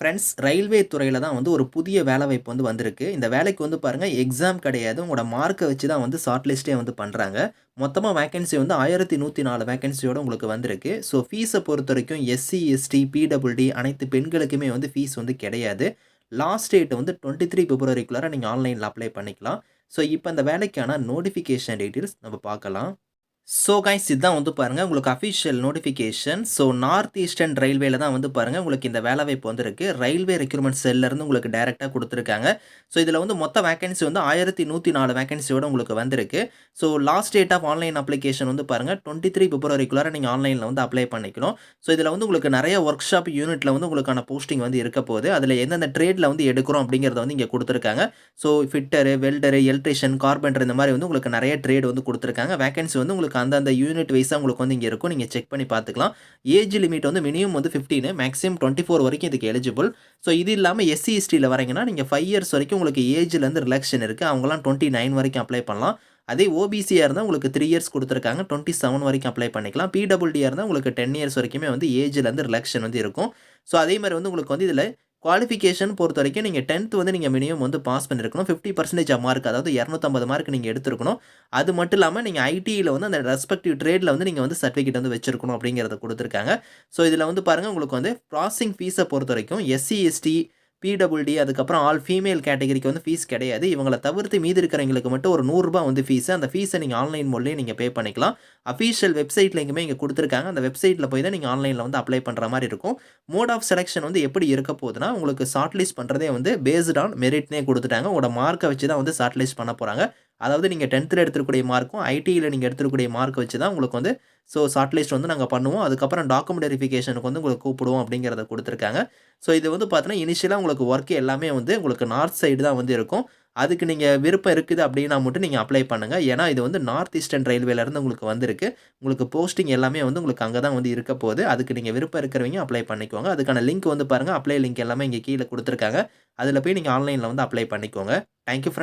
Friends railway துறையில் தான் வந்து ஒரு புதிய வேலைவாய்ப்பு வந்து வந்திருக்கு. இந்த வேலைக்கு வந்து பாருங்கள் எக்ஸாம் கிடையாது. உங்களோட மார்க்கை வச்சு தான் வந்து ஷார்ட் லிஸ்ட்டே வந்து பண்ணுறாங்க மொத்தமாக வேகன்சி வந்து 1104 வேக்கன்சியோட உங்களுக்கு வந்திருக்கு. ஸோ ஃபீஸை பொறுத்த வரைக்கும் எஸ்சி, எஸ்டி, பிடபிள்டி அனைத்து பெண்களுக்குமே வந்து ஃபீஸ் வந்து கிடையாது. லாஸ்ட் டேட் வந்து 23 பிப்ரவரிக்குள்ளார நீங்கள் ஆன்லைனில் அப்ளை பண்ணிக்கலாம். ஸோ இப்போ அந்த வேலைக்கான நோட்டிஃபிகேஷன் டீட்டெயில்ஸ் நம்ம பார்க்கலாம். ஸோ கைஸ் இதுதான் வந்து பாருங்கள் உங்களுக்கு official notification. So North Eastern ரயில்வேல தான் வந்து பாருங்கள் உங்களுக்கு இந்த வேலைவாய்ப்பு வந்துருக்கு ரயில்வே ரெக்யூர்மெண்ட் செல்லேருந்து உங்களுக்கு டேரெக்டாக கொடுத்துருக்காங்க ஸோ இதில் வந்து மொத்த வேக்கன்சி வந்து 1104 வேக்கன்சியோட உங்களுக்கு வந்திருக்கு. So last date of online application வந்து பாருங்க 23 பிப்ரவரிக்குள்ளார நீங்கள் ஆன்லைனில் வந்து அப்ளை பண்ணிக்கணும். ஸோ இதில் வந்து உங்களுக்கு நிறைய ஒர்க் ஷாப் யூனிட்டில் வந்து உங்களுக்கான போஸ்டிங் வந்து இருக்க போகுது. அதில் எந்தெந்த ட்ரேடில் வந்து எடுக்கிறோம் அப்படிங்கிறத வந்து இங்கே கொடுத்துருக்காங்க so fitter, welder, electrician, carpenter இந்த மாதிரி வந்து உங்களுக்கு நிறைய ட்ரேட் வந்து கொடுத்துருக்காங்க வேகன்சி வந்து உங்களுக்கு அந்தந்த யூனிட் வைஸாக உங்களுக்கு வந்து இங்கே இருக்கும். நீங்கள் செக் பண்ணி பார்த்துக்கலாம். ஏஜ் லிமிட் வந்து மினிமம் வந்து 15 மேக்ஸிமம் 24 வரைக்கும் இதுக்கு எலிஜிபிள். ஸோ இது இல்லாமல் எஸ்சி, வரீங்கன்னா நீங்கள் ஃபைவ் இயர்ஸ் வரைக்கும் உங்களுக்கு ஏஜ்லேருந்து ரிலாக்ஷன் இருக்குது அவங்களாம் டுவெண்ட்டி நைன் வரைக்கும் அப்ளை பண்ணலாம். அதே ஓபிசியாக இருந்தால் உங்களுக்கு த்ரீ இயர்ஸ் கொடுத்துருக்காங்க டுவெண்ட்டி செவன் வரைக்கும் அப்ளை பண்ணிக்கலாம். பிடபிள்டியாக இருந்தால் உங்களுக்கு 10 இயர்ஸ் வரைக்குமே வந்து ஏஜ்லேருந்து ரிலாக்ஷன் வந்து இருக்கும். ஸோ அதே மாதிரி வந்து உங்களுக்கு வந்து இதில் குவாலிஃபிகேஷன் பொறுத்த வரைக்கும் நீங்கள் டென்த்து வந்து நீங்கள் மினிமம் வந்து பாஸ் பண்ணியிருக்கணும். 50% மார்க் அதாவது 250 மார்க் நீங்கள் எடுத்துருக்கணும் அது மட்டும் இல்லாமல் நீங்கள் ஐடியில் வந்து அந்த ரெஸ்பெக்டிவ் ட்ரேடில் வந்து நீங்கள் வந்து சர்டிஃபிகேட் வந்து வச்சிருக்கணும் அப்படிங்கிறத கொடுத்துருக்காங்க ஸோ இதில் வந்து பாருங்கள் உங்களுக்கு வந்து ப்ராஸஸிங் ஃபீஸை பொறுத்த வரைக்கும் எஸ்சி, எஸ்டி, பிடபிள்யூடி அதுக்கப்புறம் ஆல் ஃபீமேல் கேட்டகரிக்கு வந்து ஃபீஸ் கிடையாது. இவங்களை தவிர்த்து மீதி இருக்கிறவங்களுக்கு மட்டும் ஒரு நூறுரூபா வந்து ஃபீஸு அந்த ஃபீஸை நீங்கள் ஆன்லைன் மோட்லயே நீங்கள் பே பண்ணிக்கலாம். அஃபீஷியல் வெப்சைட்டில் எங்கேயுமே இங்கே கொடுத்துருக்காங்க அந்த வெப்சைட்டில் போய் தான் நீங்கள் ஆன்லைனில் வந்து அப்ளை பண்ணுற மாதிரி இருக்கும். மோட் ஆஃப் செலக்ஷன் வந்து எப்படி இருக்க போகுதுன்னா, உங்களுக்கு ஷார்ட் லிஸ்ட் வந்து பேஸ்ட் ஆன் மெரிட்னே கொடுத்துட்டாங்க உங்களோட மார்க்கை வச்சு தான் வந்து ஷார்ட் லிஸ்ட் பண்ண போகிறாங்க அதாவது நீங்க 10த்ல எடுத்திருக்கக்கூடிய மார்க்கும், ஐடியில் நீங்கள் எடுத்துருக்கக்கூடிய மார்க் வச்சு தான் உங்களுக்கு வந்து ஸோ ஷார்ட் லிஸ்ட் வந்து நாங்கள் பண்ணுவோம். அதுக்கப்புறம் டாக்குமெண்ட் வெரிஃபிகேஷனுக்கு வந்து உங்களுக்கு கூப்பிடுவோம் அப்படிங்கிறத கொடுத்துருக்காங்க ஸோ இது வந்து பார்த்தீங்கன்னா, இனிஷியலாக உங்களுக்கு ஒர்க் எல்லாமே வந்து உங்களுக்கு நார்த் சைடு தான் வந்து இருக்கும். அதுக்கு நீங்கள் விருப்பம் இருக்குது அப்படின்னா மட்டும் நீங்கள் அப்ளை பண்ணுங்கள் ஏன்னா இது வந்து நார்த் ஈஸ்டர்ன் ரயில்வேலருந்து உங்களுக்கு வந்திருக்கு. உங்களுக்கு போஸ்டிங் எல்லாமே வந்து உங்களுக்கு அங்கே தான் வந்து இருக்க போகுது. அதுக்கு நீங்கள் விருப்பம் இருக்கிறவங்க அப்ளை பண்ணிக்கோங்க. அதுக்கான லிங்க் வந்து பாருங்க அப்ளை லிங்க் எல்லாமே இங்கே கீழே கொடுத்துருக்காங்க அதில் போய் நீங்கள் ஆன்லைனில் வந்து அப்ளை பண்ணிக்கோங்க. Thank you